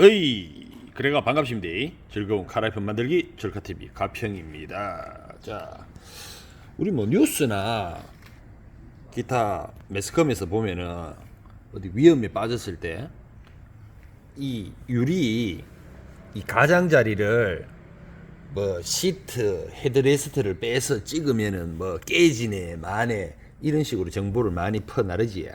어이 그래가 반갑습니다. 즐거운 카라이편 만들기 절카TV 가평입니다. 자 우리 뭐 뉴스나 기타 매스컴에서 보면은 어디 위험에 빠졌을 때 이 유리 이 가장자리를 뭐 시트 헤드레스트를 빼서 찍으면은 뭐 깨지네 마네 이런 식으로 정보를 많이 퍼나르지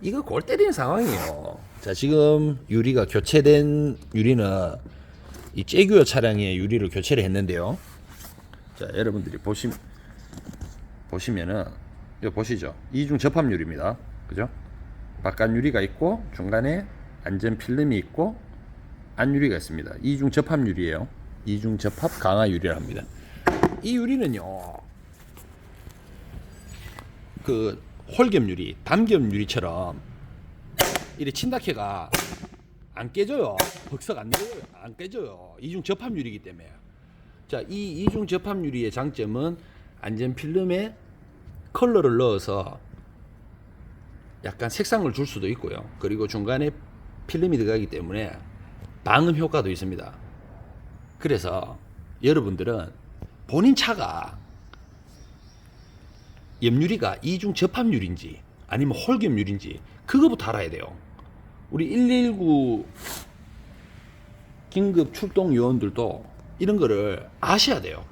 이거 골 때리는 상황이에요. 자, 지금 유리가 교체된 유리는 이 째규어 차량의 유리를 교체를 했는데요. 자, 여러분들이 보시 보시면은 이거 보시죠. 이중 접합 유리입니다. 그죠? 바깥 유리가 있고 중간에 안전 필름이 있고 안 유리가 있습니다. 이중 접합 유리예요. 이중 접합 강화 유리를 합니다. 이 유리는요. 그 홀겹 유리, 담겹 유리처럼 이래 친다케가 안 깨져요. 벅석 안 내려요. 안 깨져요. 이중 접합 유리이기 때문에. 자, 이 이중 접합 유리의 장점은 안전 필름에 컬러를 넣어서 약간 색상을 줄 수도 있고요. 그리고 중간에 필름이 들어가기 때문에 방음 효과도 있습니다. 그래서 여러분들은 본인 차가 염유리가 이중 접합유리인지 아니면 홀겹유리인지 그거부터 알아야 돼요. 우리 119 긴급 출동 요원들도 이런 거를 아셔야 돼요.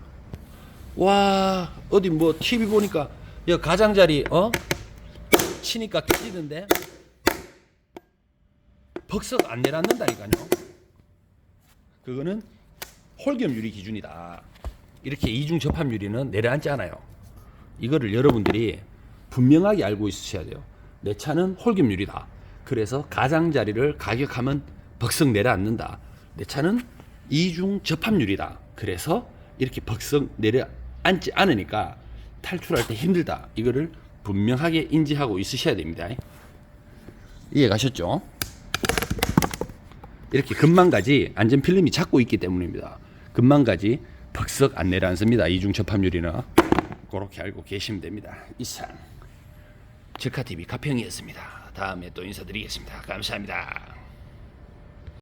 와 어디 뭐 TV 보니까 야 가장자리 어 치니까 깨지던데 벅석 안 내놨는다니까요. 그거는 홀겹유리 기준이다. 이렇게 이중 접합유리는 내려앉지 않아요. 이거를 여러분들이 분명하게 알고 있으셔야 돼요. 내 차는 홀겹유리다. 그래서 가장자리를 가격하면 벅석 내려앉는다. 내 차는 이중 접합유리다. 그래서 이렇게 벅석 내려앉지 않으니까 탈출할 때 힘들다. 이거를 분명하게 인지하고 있으셔야 됩니다. 이해 가셨죠? 이렇게 금만가지 안전 필름이 잡고 있기 때문입니다. 금만가지 벅석 안 내려앉습니다. 이중 접합유리는 그렇게 알고 계시면 됩니다. 이상 즉카TV 가평이었습니다. 다음에 또 인사드리겠습니다. 감사합니다.